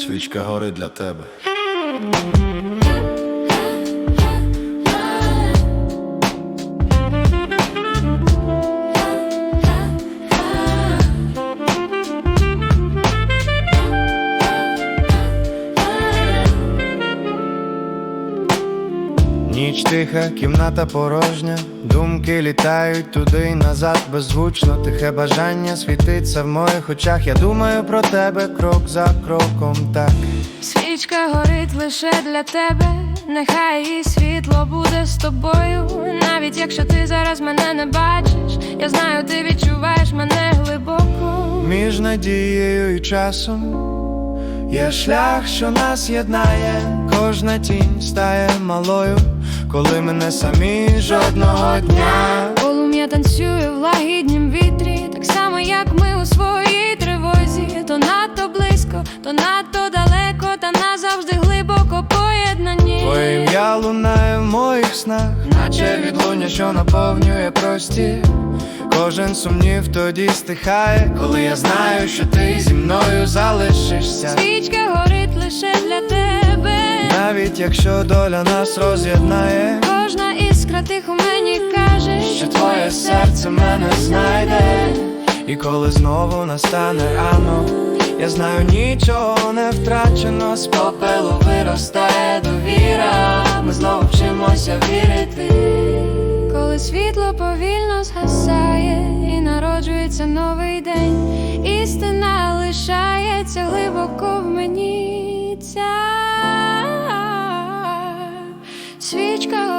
свічка горить для тебе. Ніч тиха, кімната порожня, думки літають туди й назад беззвучно, тихе бажання світиться в моїх очах. Я думаю про тебе крок за кроком, так. Свічка горить лише для тебе, нехай її світло буде з тобою. Навіть якщо ти зараз мене не бачиш, я знаю, ти відчуваєш мене глибоко. Між надією і часом є шлях, що нас єднає, кожна тінь стає малою, коли ми не самі жодного дня. Полум'я танцює в лагіднім вітрі, так само, як ми у своїй тривозі. То надто близько, то надто далеко, та назавжди глибоко поєднані. Твоє ім'я лунає в моїх снах, наче відлуння, що наповнює простір. Кожен сумнів тоді стихає, коли я знаю, що ти зі мною залишишся. Свічка горить лише для тебе. Навіть якщо доля нас роз'єднає, Кожна іскра тихо мені каже, що твоє серце мене знайде. І коли знову настане рано, я знаю, нічого не втрачено, з попелу виростає довіра. Ми знову вчимося вірити. Коли світло повільно згасає і народжується новий день, істина лишається глибоко в мені. Ця свічка.